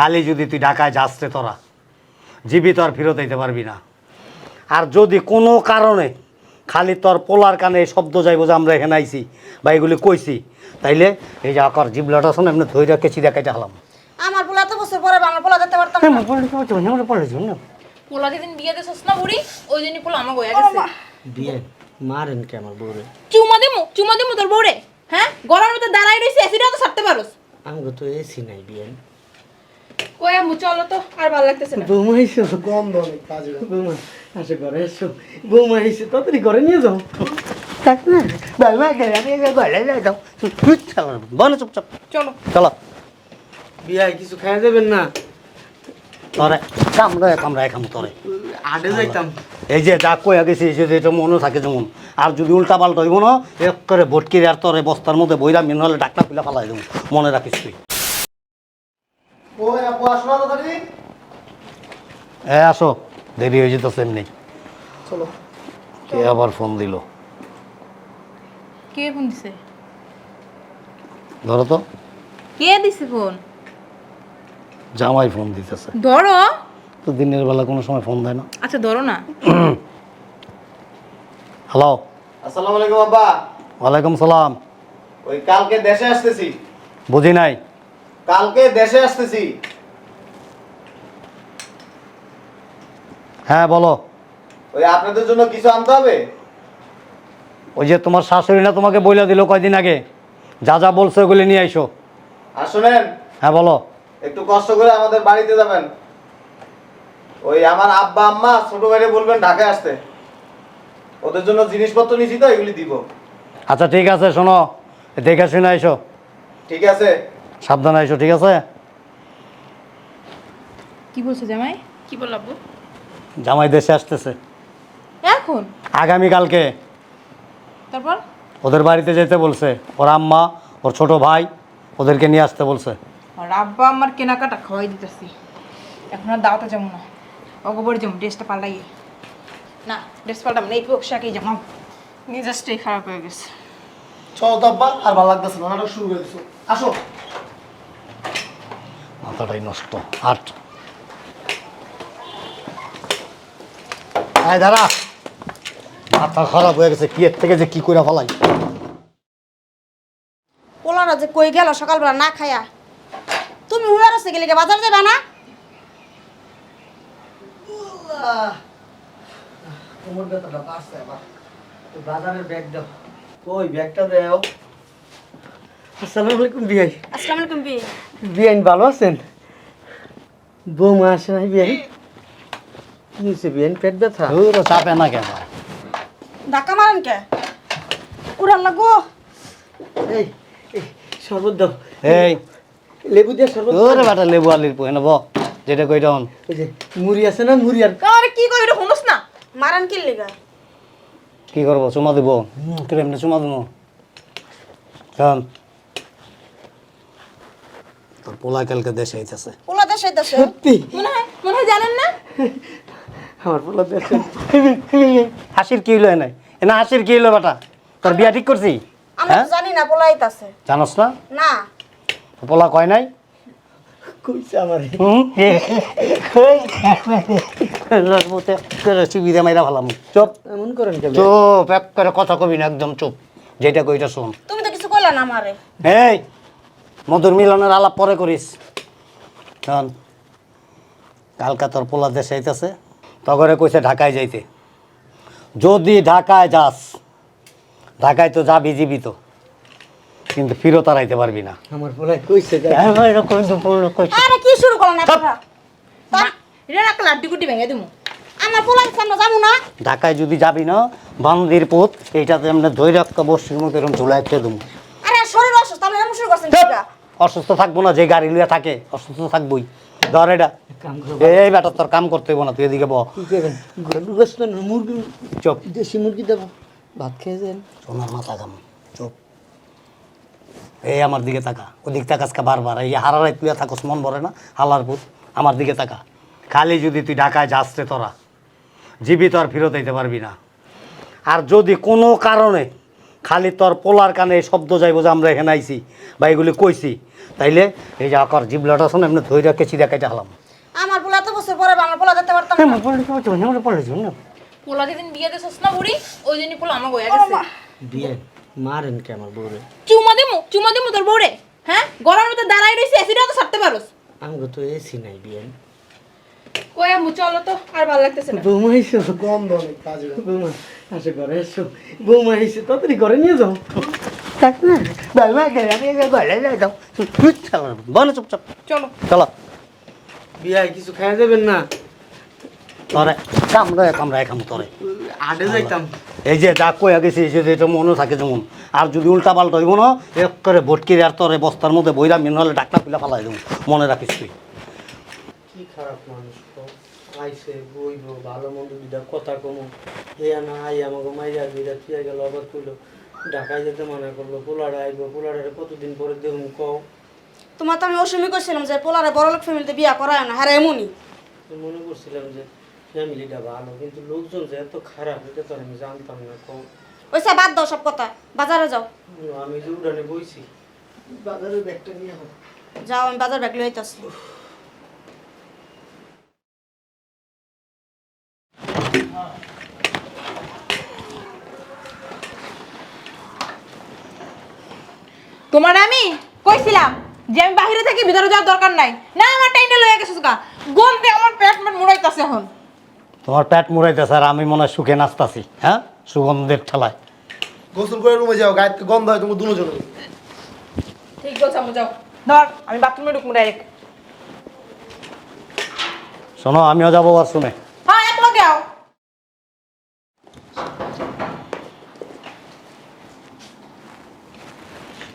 খালি যদি তুই ঢাকায় যাস রে তোরা জীবিত আর ফেরত দিতে পারবি না। আর যদি কোনো কারণে খালি তোর পোলার কানে এই শব্দ যাইব যে আমরা এখানে আইছি বা এগুলি কইছি তাইলে এই যে আকার জিবলাটা শোনে এমনি ধৈর্য কেছি দেখাইতে হলাম। আমার পোলা তো বছর পরে আমার পোলা যেতে পারতাম না। পোলা যেদিন বিয়ে দিছিস না বুড়ি ওই দিনই পোলা আমার গয়া গেছে। বিয়ে মারেন কে আমার বউরে? চুমা দিমু চুমা দিমু তোর বউরে হ্যাঁ? গরমের মধ্যে দাঁড়াই রইছে এসিটাও তো ছাড়তে পারোস। আমাকে তো এসি নাই বিয়ে। কই আমু চলো তো আর ভালো লাগতেছে না। বৌমা এসো। গন্ধ অনেক কাজে বৌমা আসো ঘরে এসো। বৌমা এসে তাড়াতাড়ি ঘরে নিয়ে যাও। বলো চুপচাপ চলো চলো। বিয়ায় কিছু খাওয়া যাবেন না? তরে কামড়া কামড়া খামু তরে। আডে যাইতাম। এই যে যা কইয়া গেছি এই যে এটা মনে থাকে যেমন। আর যদি উল্টা পাল্টা হইব না এক করে ভটকির আর তরে বস্তার মধ্যে বইরা মিন হলে ডাক্তার খুলে ফেলাই দেবো। মনে রাখিস তুই। এ আসো। দেরি হয়ে যেত চলো। কে আবার ফোন দিল? কে ফোন দিছে? ধরো তো। কে দিছে ফোন জামাই ফোন দিতেছে। ধরো। তো দিনের বেলা কোনো সময় ফোন দেয় না। আচ্ছা ধরো না। হ্যালো আসসালামু আলাইকুম আব্বা। ওয়ালাইকুম সালাম। ওই কালকে দেশে আসতেছি। বুঝি নাই? কালকে দেশে আসতেছি। হ্যাঁ বলো। ওই আপনাদের জন্য কিছু আনতে হবে? ওই যে তোমার শাশুড়ি না তোমাকে বইলা দিল কয়দিন আগে। যা যা বলছো ওগুলি নিয়ে আইসো। আর শোনেন হ্যাঁ বলো। একটু কষ্ট করে আমাদের বাড়িতে যাবেন। ওই আমার আব্বা আম্মা ছোট ভাইরে বলবেন ঢাকায় আসতে। ওদের জন্য জিনিসপত্র নিছি তো এগুলি দিব। আচ্ছা ঠিক আছে শোনো। দেখে শুনে আইসো। ঠিক আছে। সাবধানে আইসো ঠিক আছে? কি বলছো জামাই? কি বললাবো জামাই দেশে আসতেছে। এখন? আগামীকালকে। তারপর? ওদের বাড়িতে যেতে বলছে। ওর আম্মা ওর ছোট ভাই ওদেরকে নিয়ে আসতে বলছে। আর আব্বা আমার কেনাকাটা খাওয়াই দিতেছি। এখন আর দাওয়াতে যাব না। অগবর যাব ড্রেসটা পাল্টাই। না ড্রেস পাল্টাম না এই পোশাকেই যাব। মেজাজটাই খারাপ হয়ে গেছে। চলো তো আব্বা আর ভালো লাগতেছে না নাটক শুরু করে দিছো। আসো। মাথাটাই নষ্ট। আট আয় দাঁড়া। মাথা খারাপ হয়ে গেছে কি এর থেকে যে কি করে ফেলাই? পোলারা যে কই গেল সকালবেলা না খায়া? তুমি হুয়ার আছে গেলে বাজার যাবে না? তোমার ব্যথাটা বাড়ছে আবার। বাজারের ব্যাগ দাও। ওই ব্যাগটা দাও? আসসালামু আলাইকুম বিয়াই। আসসালামু আলাইকুম বি বিয়াইন ভালো আছেন? বৌমা আসে নাই বিয়াই কি হয়েছে বিয়াইন? পেট ব্যথা? ধুরো, চাপে না কেন? ধাক্কা মারেন কে? উড়াল লাগবো? এই এই, শরবত দাও। এই। লেবু দিয়ে শরবত দাও। ওরে বেটা লেবু আলির পোহে নেব যেটা ওই যে মুড়ি আছে না মুড়ি আর? আরে কি কই এটা শুনোস না। মারেন কি লিগা। কি করব চুমা দিব? তোর এমনি চুমা দেবো কারণ তোর পোলা কালকে দেশে আইতেছে। পোলা দেশে দেশে সত্যি? মনে হয় মনে হয় জানেন না? আমার বলো দেখেন হাসির কি হইল নাই এনা হাসির কি হইল বেটা? তোর বিয়া ঠিক করছি? আমি হ্যাঁ? তো জানি না পোলা আইতাছে। জানোস না? না। পোলা কয় নাই? কইছে আমার। হুম? সুবিধা মাইরা ভালাম চুপ। এমন করেন কেন? চুপ। এক করে কথা কবি না একদম চুপ। যেটা কইটা শোন। তুমি তো কিছু কইলা না আমারে। এই মধুর মিলনের আলাপ পরে করিস। শোন কালকা তোর পোলা দেশে আইতেছে তগরে কইছে ঢাকায় যাইতে। যদি ঢাকায় যাস ঢাকায় তো যাবি জীবিত কিন্তু ফিরত আর আইতে পারবি না। আমার বলাই কইছে যে। আরে কি শুরু করলেন আপনারা মা, এটা একটা লাড্ডু কুটি ভেঙে দিমু। আমার পোলা সামনে যাব না? ঢাকায় যদি যাবি না বান্দির পুত এইটাতে এমনি ধৈর্য একটা বসির মতো এরকম খেয়ে দেবো। আরে শরীর অসুস্থ আপনি এমন শুরু করছেন অসুস্থ থাকব না যে গাড়ি লইয়া থাকে অসুস্থ থাকবোই। ধর এটা। এই বেটা তোর কাম করতে হইব না তুই এদিকে ব। কি করবেন? গরু গোস্ত না মুরগি চুপ। দেশি মুরগি দেবো। ভাত খেয়ে যান। সোনার মাথা কাম চুপ। এই আমার দিকে তাকা ওদিক তাকাসকা বারবার। এই হারারাই তুই থাকস মন ভরে না হালার পুত আমার দিকে তাকা। খালি যদি তুই ঢাকায় যাস রে তোরা জীবিত আর ফেরত দিতে পারবি না। আর যদি কোনো কারণে খালি তোর পোলার কানে এই শব্দ যাইব যে আমরা এখানে আইছি বা এগুলি কইছি। তাইলে এই যে আকার জিবলাটা শোন এমনি ধৈর্য কেচি দেখাইতে হলাম আমার পোলা তো বছর পরে আমার পোলা যেতে পারতাম না। পোলা কি বলছো না পোলা যুন না। পোলা যেদিন বিয়ে দিছিস না বুড়ি ওই দিনই পোলা আমার গয়া গেছে। বিয়ে মারেন কে আমার বউরে? চুমা দিমু চুমা দিমু তোর বউরে হ্যাঁ? গরমের মধ্যে দাঁড়াই রইছে এসিটাও তো ছাড়তে পারোস। আমাকে তো এসি নাই বিয়ে। কই আমু চলো তো আর ভালো লাগতেছে না। বৌমা এসো। গন্ধ অনেক কাজ বৌমা। আসো ঘরে এসো। বৌমা এসে তাড়াতাড়ি ঘরে নিয়ে যাও। বনে চুপচাপ। চলো। চলো। বিয়ে কিছু খাওয়া যাবেন না? তরে কামড়ায় কামড়ায় খাম তরে। আডে যাইতাম। এই যে যা কয়ে গেছি এই যে এটা মনে থাকে যেমন। আর যদি উল্টা পাল্টা হইব না এক করে ভটকির আর তোরে বস্তার মধ্যে বইরা মিন হলে ডাক্তার খুলে ফালাই দেবো। মনে রাখিস তুই। কি খারাপ মানুষ তো আইসে বইব ভালো মন্দ দুটা কথা কমো। এ না আই আমাকে মাইয়া বিরা থুয়ে গেল আবার তুলো ঢাকায় যেতে মানা করল পোলারে আইব পোলারে কতদিন পরে দেখুন কও। তোমার তো আমি অসময় করছিলাম যে পোলারে বড় লোক ফ্যামিলিতে বিয়া করায় না হ্যাঁ এমনই। তো মনে করছিলাম যে ফ্যামিলিটা ভালো কিন্তু লোকজন যে এত খারাপ এটা তো আমি জানতাম না কও। ওইসা বাদ দাও সব কথা বাজারে যাও। আমি যে উড়ানে বইছি। বাজারে ব্যাগটা নিয়ে যাও আমি বাজার ব্যাগ লইতে আসি তোমার আমি কইছিলাম যে আমি বাইরে থাকি ভিতরে যাওয়ার দরকার নাই। না আমার টাইনে লইয়া গেছিস গা গন্ধে আমার পেট মেট মুড়াইতাছে এখন। তোমার পেট মুড়াইতে আর আমি মনে হয় সুখে নাচতাছি হ্যাঁ? সুগন্ধের ঠেলায়। গোসল করে রুমে যাও গায়ে গন্ধ হয় তোমার দুজনে ঠিক বলছ আমি যাও। ধর আমি বাথরুমে ঢুকবো ডাইরেক্ট শোনো আমিও যাব আর শুনে হ্যাঁ এক লগে আও।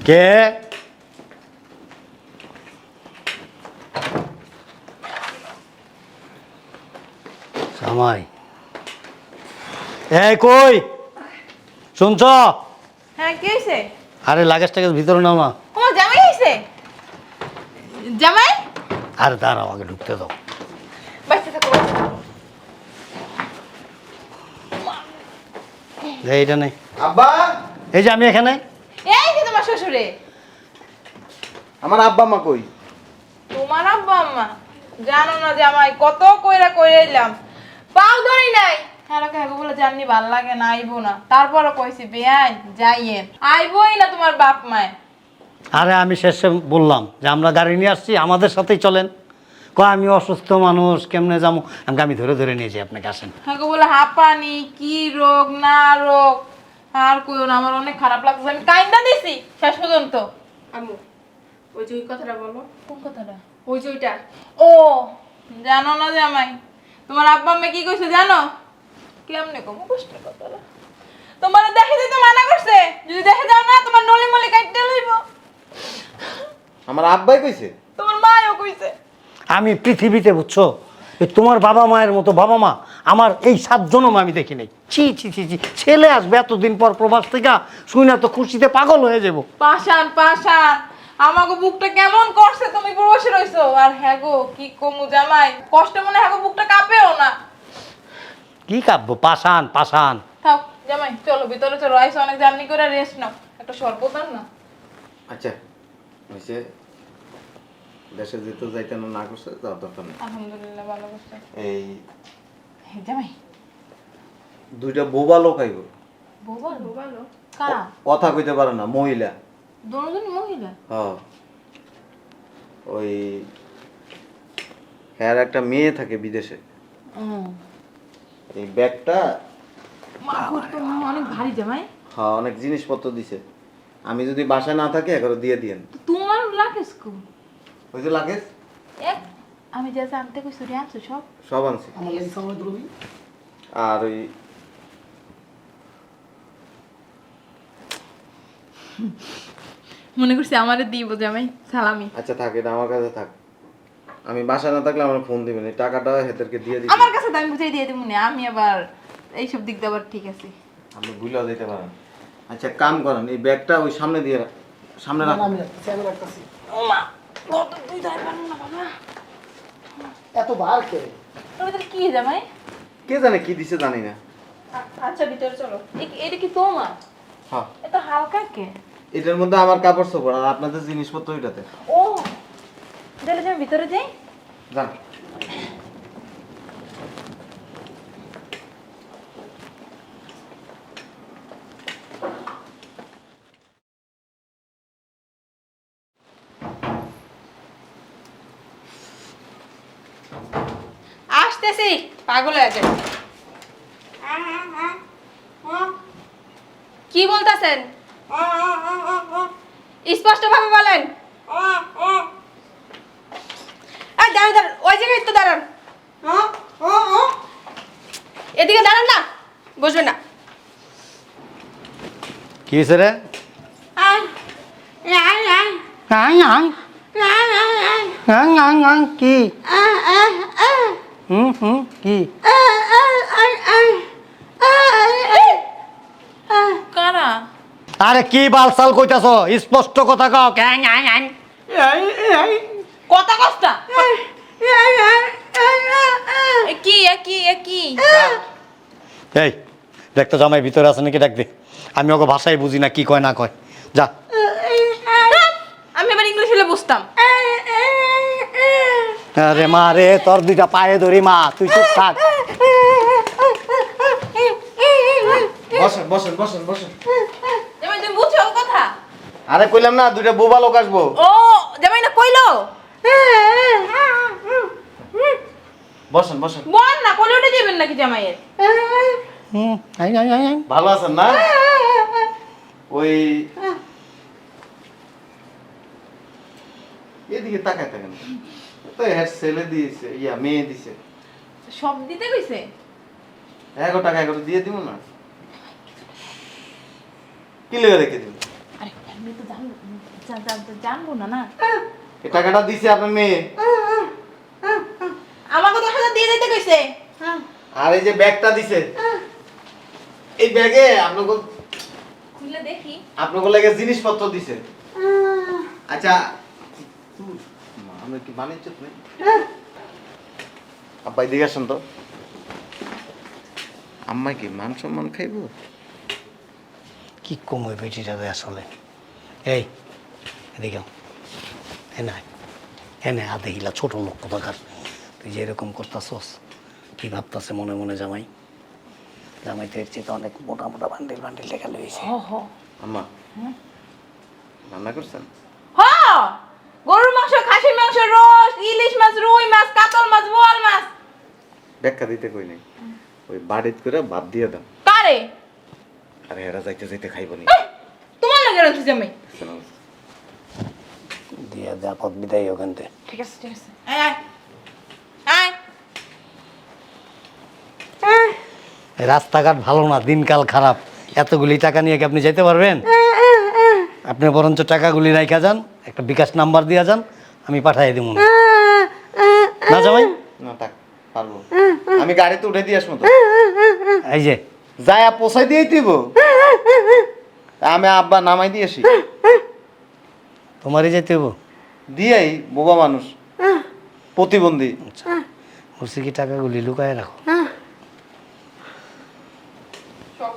কে? সামাই এই কই? শুনছ? হ্যাঁ কি হয়েছে আরে লাগেজ টাগেজ ভিতরে নাও না তোমার জামাই হয়েছে জামাই? আরে দাঁড়াও আগে ঢুকতে দাও। বাচ্চা থাকো এইটা নেই আব্বা? এই যে আমি এখানে। শ্বশুরে? আমার আব্বা মা কই? তোমার আব্বা আম্মা? জানো না জামাই কত কইরা কইরা এলাম। পাও ধরি নাই। হ্যাঁ হ্যাঁ বলে জাননি ভালো লাগে না আইবো না। তারপরে কইছি বেআইন যাইয়েন আইবোই না তোমার বাপ মায় আরে আমি শেষে বললাম যে আমরা গাড়ি নিয়ে আসছি আমাদের সাথেই চলেন। ক আমি অসুস্থ মানুষ কেমনে যাব? আমাকে আমি ধরে ধরে নিয়ে যাই আপনাকে আসেন। হ্যাঁ বলে হাঁপানি কি রোগ না রোগ? আর কইও না আমার অনেক খারাপ লাগছে আমি কাইন্দা দিছি শেষ পর্যন্ত। আম্মু ওই যে ওই কথাটা বলো। কোন কথাটা? ওই যে ওইটা। ও জানো না জামাই তোমার আব্বা আম্মা কি কইছে জানো? কেমনে কম কষ্টের কথাটা তোমার দেখে দিতে মানা করছে যদি দেখে যাও না তোমার নলি মলি কাটতে লইব। আমার আব্বাই কইছে? তোমার মাও কইছে। আমি পৃথিবীতে বুঝছ এই তোমার বাবা মায়ের মতো বাবা মা আমার এই সাত জনম আমি দেখি নাই। ছি ছি ছি ছি ছেলে আসবে এতদিন পর প্রবাস থেকে শুই না তো খুশিতে পাগল হয়ে যাব। পাশান পাশান আমাকে বুকটা কেমন করছে তুমি বসে রইছো? আর হ্যাঁ গো কি কমু জামাই কষ্ট মনে হ্যাঁ গো বুকটা কাঁপেও না। কি কাব্য পাশান পাশান থাক জামাই চলো ভিতরে চলো আইসো অনেক জার্নি করে রেস্ট নাও। একটা শরবত আন না। আচ্ছা হয়েছে দেশে যেতে যাইতে না না করছে যাওয়ার দরকার নেই। আলহামদুলিল্লাহ ভালো করছে। এই জামাই দুইটা বোবা লোক আইব। কারা? কথা কইতে পারে না মহিলা। দুজন মহিলা? হ্যাঁ। ওই হ্যার একটা মেয়ে থাকে বিদেশে। এই ব্যাগটা অনেক ভারী জামাই হ্যাঁ অনেক জিনিসপত্র দিছে। আমি যদি বাসায় না থাকি এগারো দিয়ে দিয়েন। তোমার লাগেজ কো? ওই যে লাগেজ? এক আমি যা জানতে কইছি রে আনছো সব? সব আনছি। আমার লাগি সময় দ্রবী আর ওই মনে করছি আমারে দিব জামাই সালামি। আচ্ছা থাক এটা আমার কাছে থাক। আমি বাসা না থাকলে আমার ফোন দিবেন এই টাকাটা হেদেরকে দিয়ে দিবেন। আমার কাছে তো আমি বুঝাই দিয়ে দিব না আমি আবার এইসব দিক দিয়ে আবার ঠিক আছে। আপনি ভুলেও দিতে পারেন। আচ্ছা কাম করেন এই ব্যাগটা ওই সামনে দিয়ে রাখ- সামনে রাখ আমি রাখতেছি রাখতেছি। ওমা কত দুই ধার পারো না বাবা। এত বার কে তুমি তাহলে কি জামাই? কে জানে কি দিছে জানি না। আচ্ছা ভিতরে চলো। এটা কি তোমার? হ্যাঁ। এটা হালকা কে? এটার মধ্যে আমার কাপড় চোপড় আর আপনাদের জিনিসপত্র ওইটাতে। ও তাহলে যাই ভিতরে যাই। যান। আসতেছি পাগল হয়ে যায় কি বলতেছেন? স্পষ্ট ভাবে বলেন দাঁড়ান দাঁড়ান ওই জায়গায় তো দাঁড়ান। এদিকে দাঁড়ান না বসবেন না। কি হয়েছে রে? আং, আং। আং, আং, আং, কি হুম হুম কি কারা আরে কি বালসাল কইতাছ স্পষ্ট কথা কও ক্যাং আং আং কথা কষ্টা কি কি কি এই দেখতো জামাই ভিতরে আছে নাকি ডাক দে আমি ওকে ভাষাই বুঝি না কি কয় না কয় যা আমি এবার ইংলিশ হলে বুঝতাম আরে মা রে তোর দুইটা পায়ে ধরি মা তুই চুপ থাক। বসেন বসেন বসেন বসেন। জামাই তুমি বুঝছ কথা? আরে কইলাম না দুইটা বোবা লোক আসব ও জামাই না কইলো? বসেন বসেন। বল না কোলে উঠে যাবেন নাকি জামাইয়ের? হুম আই আই আই আই ভালো আছেন না? ওই এদিকে তাকায় থাকেন। তো হ্যাঁ ছেলে দিয়েছে ইয়া মেয়ে দিছে। সব দিতে কইছে? এগারো টাকা এগারো দিয়ে দিব না? কি লেগে রেখে দিব আরে আমি তো জানব জানব না না। এই টাকাটা দিছে আপনার মেয়ে। আমাকে দশ হাজার দিয়ে দিতে কইছে? আর এই যে ব্যাগটা দিছে। এই ব্যাগে আপনাকে খুলে দেখি। আপনাকে লাগে জিনিসপত্র দিছে। আচ্ছা আমরা কি বাণিজ্য নেই আব্বা এদিকে আসেন তো। আম্মা কি মান সম্মান খাইবো? কি কম ওই বেটিটা রে আসলে? এই এদিকে আও। এনে আয়। এনে হিলা ছোট লোক কোথাকার? তুই যে এরকম করতাছস কি ভাবতাছে মনে মনে জামাই? জামাই তো এর চেয়ে তো অনেক মোটা মোটা বান্ডিল বান্ডিল লেখা লইছে। আম্মা রান্না করছেন? হ! গরুর মাংস খাসির মাংস রস ইলিশ মাছ রুই মাছ কাতল মাছ বোয়াল মাছ। ব্যাখ্যা দিতে কই নাই? ওই বাড়িত করে বাদ দিয়ে দাও। কারে? আর হেরা যাইতে যাইতে খাইব নি। তোমার লাগে রাখছি জামাই দিয়ে দে আপদ বিদায় ওখান থেকে ঠিক আছে ঠিক আছে। আয় আয় আয় রাস্তাঘাট ভালো না দিনকাল খারাপ। এতগুলি টাকা নিয়ে কি আপনি যেতে পারবেন? আপনি বরঞ্চ টাকাগুলি রাইখা যান একটা বিকাশ নাম্বার দিয়া যান আমি পাঠাই দিব না জামাই? না থাক পারব। আমি গাড়িতে উঠে দিয়ে আসব তো। এই যে। যায়া পোষাই দিয়েই দিব। আমি আব্বা নামাই দিয়েছি তোমারই যেতে হব দিয়েই বোবা মানুষ। প্রতিবন্ধী। বলছি কি টাকাগুলি লুকায় রাখো।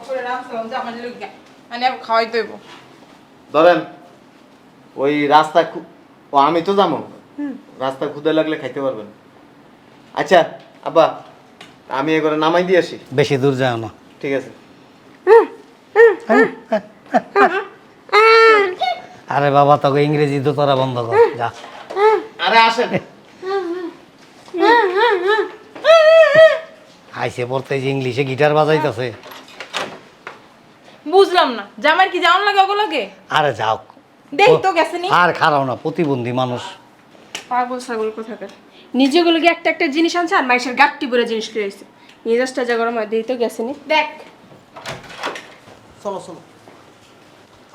করে রাখছিলাম লুকিয়া মানে খাওয়াই দেবো ধরেন ওই রাস্তা খু- ও আমি তো যাব। রাস্তা খুদে লাগলে খাইতে পারবেন। আচ্ছা আব্বা আমি এগুলো নামাই দিয়ে আসি। বেশি দূর যাও না। ঠিক আছে। আরে বাবা তোকে ইংরেজি দোতরা বন্ধ কর। যা। আরে আসেন। আইসে পড়তে যে ইংলিশে গিটার বাজাইতেছে। বুঝলাম না। জামাই কি জাউন লাগে ওগুলোকে? আরে যাও। দেখ তো গেছে নি। আর খারাও না প্রতিবন্ধী মানুষ। পাগল ছাগল কোথাকার? নিজেগুলোকে একটা একটা জিনিস আনছে আর মাইসের গাট্টি বলে জিনিস লইছে নিজেরটা যা গরম হয় দিই তো গেছে নি। দেখ। চলো চলো।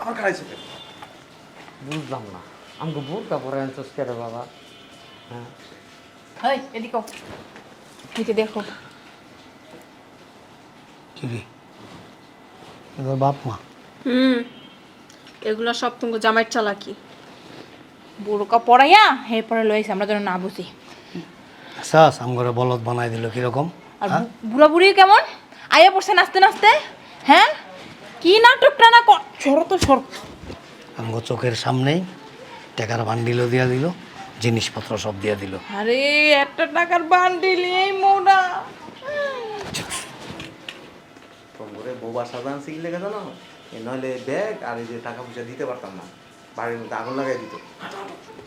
আমার খাইছে বুঝলাম না। আমাকে বোরকা পরে আনছিস কে রে বাবা? এই এদিকে দেখো। কি এবার বাপ মা। হুম এগুলো সব তোমাকে জামাইয়ের চালাকি। বুড়োকা পড়াইয়া হে পরে লইছে আমরা যেন না বুঝি। সাস আমগরে বলদ বানাই দিল কীরকম আর বু- বুড়া বুড়ি কেমন? আয়া পড়ছে নাচতে নাচতে হ্যাঁ? কি নাটকটা না কর সরো তো সর। আমগো চোখের সামনেই টাকার বান্ডিলও দিয়া দিল জিনিসপত্র সব দিয়া দিল। আরে একটা টাকার বান্ডিল এই মোড়া। ফোন করে বৌবা সাজান শিখলে গেছে না এ নইলে ব্যাগ আর এই যে টাকা পয়সা দিতে পারতাম না। বাড়ির মধ্যে আগুন লাগাই দিত।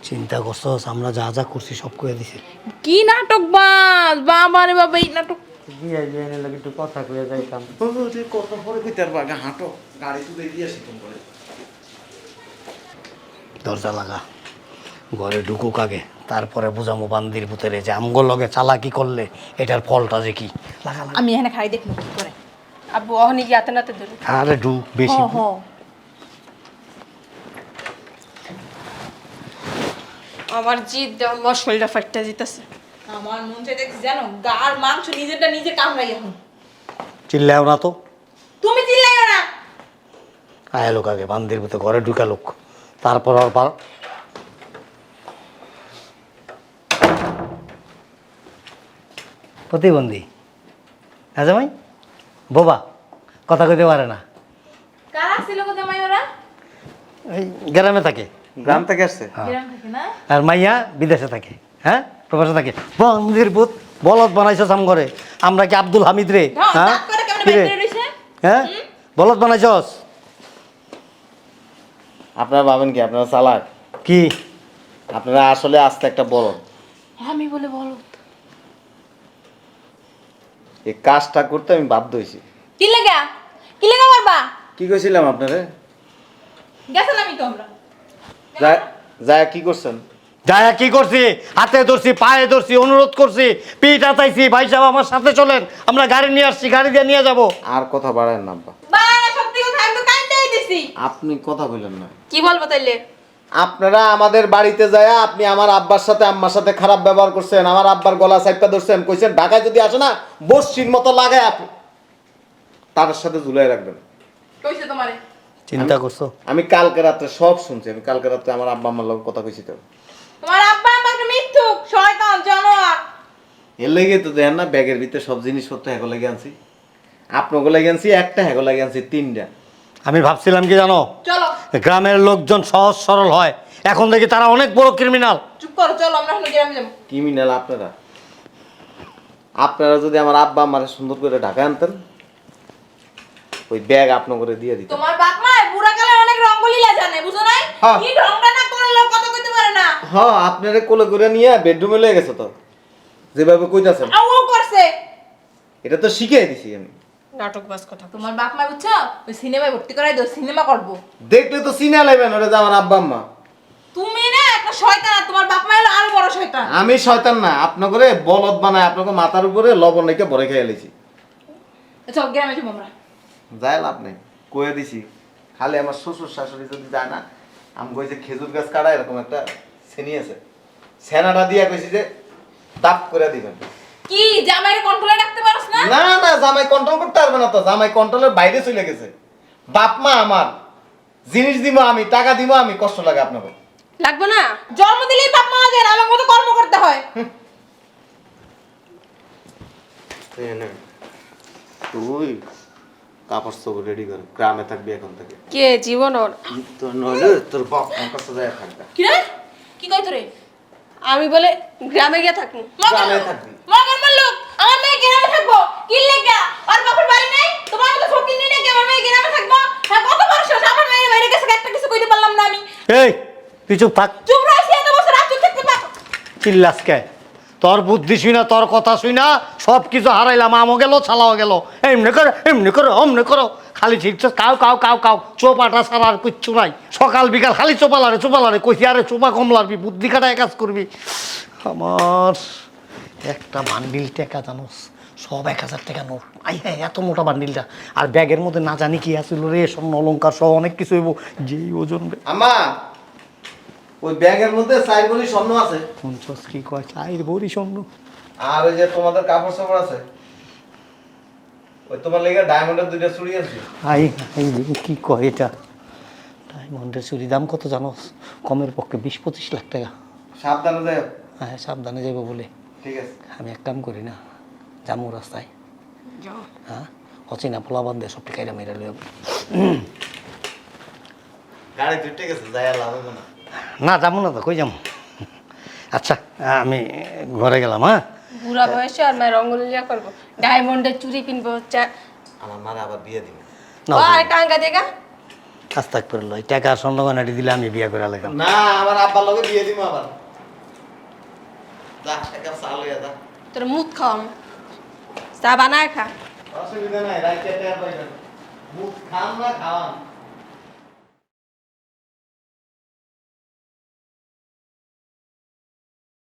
চিন্তা করছস আমরা যা যা করছি সব করে দিছি। কি নাটক বাস বাবা রে বাবা এই নাটক। বিয়ে বিয়ে লাগে একটু কথা কয়ে যাইতাম। কত পরে কইতে পারবা? হাঁটো গাড়ি তুলে দিয়ে আসি দরজা লাগা। ঘরে ঢুকুক আগে তারপরে বুঝামো বান্দির পুতেরে যে আমগো লগে চালাকি করলে এটার ফলটা যে কি। লাগা লাগা। আমি এখানে খাই দেখব কি করে। আব্বু অহনি কি হাতে নাতে আরে ঢুক বেশি। হ হ আমার জিদ আমার শরীরটা ফাটতে যেতেছে। আমার মন চাই দেখছি জানো গার মাংস নিজেরটা নিজে কামড়াই এখন। চিল্লাও না তো। তুমি চিল্লাইও না। আয় লোক আগে বান্দির পুতে ঘরে ঢুকা লোক। তারপর আর পার। প্রতিবন্ধী। হ্যাঁ জামাই বোবা কথা কইতে পারে না। কারা ছিল ওরা? এই গ্রামে থাকে। গ্রাম থেকে আসছে? গ্রাম থেকে না? আর মাইয়া বিদেশে থাকে হ্যাঁ? প্রবাসে থাকে। বন্দির পুত বলদ বানাইছ সাম করে আমরা কি আব্দুল হামিদ রে? হ্যাঁ? হ্যাঁ? বলদ বানাইছস? আপনারা ভাবেন কি আপনারা চালাক? কি? আপনারা আসলে আস্তে একটা বড় আমি বলে বলো এই কাজটা করতে আমি বাধ্য হয়েছি। কি লাগা? কি লাগা মারবা? কি কইছিলাম আপনারে? গেছিলাম আমি তো আমরা। যা- কি করছেন? যায়া কি করছি? হাতে ধরছি পায়ে ধরছি অনুরোধ করছি পিঠ হাতাইছি ভাই সাহেব আমার সাথে চলেন আমরা গাড়ি নিয়ে আসছি গাড়ি দিয়ে নিয়ে যাব। আর কথা বাড়ায় না আব্বা। বাবা সত্যি কথা আমি তো কাইন্দাই দিছি। আপনি কথা বললেন না। কি বলব তাইলে? আপনারা আমাদের বাড়িতে যায় আপনি আমার আব্বার সাথে আম্মার সাথে খারাপ ব্যবহার করছেন আমার আব্বার গলা সাইডটা ধরছেন কইছেন ঢাকায় যদি আসে না বসছির মতো লাগায় আপনি। তার সাথে ঝুলাই রাখবেন। কইছে তোমারে? চিন্তা করছ? আমি কালকে রাত্রে সব শুনছি আমি কালকে রাত্রে আমার আব্বা আম্মার লোক কথা কইছি তো। তোমার আব্বা আমাকে মিথ্যুক শয়তান জানোয়ার। এর লেগে তো দেখেন না ব্যাগের ভিতরে সব জিনিসপত্র হ্যাগো লেগে আনছি। আপনাকে লেগে আনছি একটা হ্যাগো লেগে আনছি তিনটা। আমি ভাবছিলাম কি জানো? চলো। গ্রামের লোকজন সহজ সরল হয়। এখন দেখি তারা অনেক বড় ক্রিমিনাল চুপ করো চলো আমরা এখন গ্রামে যাব। ক্রিমিনাল আপনারা। আপনারা যদি আমার আব্বা আমার সুন্দর করে ঢাকা আনতেন ওই ব্যাগ আপনার করে দিয়ে দিত তোমার বাপ মা বুড়া কালে অনেক রঙ্গলীলা জানে বুঝো নাই? হ্যাঁ। কি ঢংটা না করলে কথা কইতে পারে না। হ্যাঁ আপনারে কোলে করে নিয়ে বেডরুমে লয়ে গেছে তো। যেভাবে কইতাছেন। আও ও করছে। এটা তো শিখিয়ে দিছি আমি। নাটক বাস কথা তোমার বাপ মা বুঝছ? ওই সিনেমায় ভর্তি করাই দাও সিনেমা করব। দেখলে তো সিনে লাইবেন ওটা যে আমার আব্বা আম্মা। তুমি না একটা শয়তান আর তোমার বাপ মা হলো আরও বড় শয়তান। আমি শয়তান না আপনার করে বলদ বানায় আপনাকে মাথার উপরে লবণ রেখে ভরে খেয়ে লেছি। চল গ্রামে যাব আমরা। যায় লাভ নেই কয়ে দিছি। খালি আমার শ্বশুর শাশুড়ি যদি যায় না আমি কইছে খেজুর গাছ কাটা এরকম একটা শ্রেণি আছে। সেনাটা দিয়া কইছি যে তাপ করে দিবেন। কি জামাইয়ের কন্ট্রোলে রাখতে পারছ না? না না জামাই কন্ট্রোল করতে পারবে না তো জামাই কন্ট্রোলের বাইরে চলে গেছে। বাপ মা আমার জিনিস দিব আমি টাকা দিব আমি কষ্ট লাগে আপনাকে। লাগবে না? জন্ম দিলেই বাপ মা না আমার মতো কর্ম করতে হয়। তুই কাপড় চোপড় রেডি কর গ্রামে থাকবি এখন থেকে। কে জীবন ওর? তোর নইলে তোর বাপ আমার কাছে যায় থাকবে। কি রে? কি কই তোরে? আমি বলে গ্রামে গিয়ে থাকব। গ্রামে থাকবি মগর মল্লুক আমার মেয়ে গ্রামে থাকব কি? লেগা আর বাপের বাড়ি নাই? তোমার মতো ফকির নেই নাকি? আমার মেয়ে গ্রামে থাকব? হ্যাঁ কত বড় সাহস? আমার বাইরে গেছে একটা কিছু কইতে পারলাম না আমি। এই তুই চুপ থাক। চুপ রইছি এত বছর আর চুপ থাকতে পারো চিল্লাস কে? তোর বুদ্ধি শুই না তোর কথা শুই না সব কিছু হারাইলাম আমও গেল ছালাও গেল। এমনি করো এমনি করো অমনি করো। খালি ঠিক কাউ কাউ কাউ কাউ। চোপাটা ছাড়া আর কিচ্ছু নাই। সকাল বিকাল খালি চোপালারে চোপালারে কইছি আরে চোপা কম লাগবি বুদ্ধি কাটায় কাজ করবি। আমার একটা বান্ডিল টাকা জানোস। সব এক হাজার টাকা নোট। আই হ্যাঁ এত মোটা বান্ডিলটা। আর ব্যাগের মধ্যে না জানি কি আছিল রে স্বর্ণ অলঙ্কার সহ অনেক কিছু হইব। যেই ওজন রে। আমা ওই ব্যাগের মধ্যে চার ভরি স্বর্ণ আছে। পঞ্চাশ কি কয়? স্বর্ণ। আর ওই যে তোমাদের কাপড় চাপড় আছে ওই তোমার লেগে ডায়মন্ডের দুইটা চুড়ি আছে। আই দেখি কি কয় এটা? ডায়মন্ডের চুরি দাম কত জানো? কমের পক্ষে বিশ পঁচিশ লাখ টাকা। সাবধানে যাই হ্যাঁ সাবধানে যাব বলে। ঠিক আছে। আমি এক কাম করি না। জামু রাস্তায় যাও হ্যাঁ অচেনা পোলাবান দিয়ে সব টিকাইরা মেরে লইব গাড়ি দুটে গেছে যাই লাভ হবে না না যাব না তো কই যাব আচ্ছা আমি ঘরে গেলাম হ্যাঁ বুড়া বয়সে আর মায়ের রঙ্গলিয়া করব ডায়মন্ডের চুরি কিনবো চা- আমার মারা আবার বিয়ে দিবে না ও আর টাঙ্গা দেখা কাজ থাক করল এই টাকা স্বর্ণ গয়নাটি দিলে আমি বিয়ে করে লাগলাম না আমার আব্বার লগে বিয়ে দিব আবার যা একটা চাল হইয়া যা তোর মুখ খাওয়াম চা বানায় খা। অসুবিধা নাই রাইতে খাম না খাওয়ান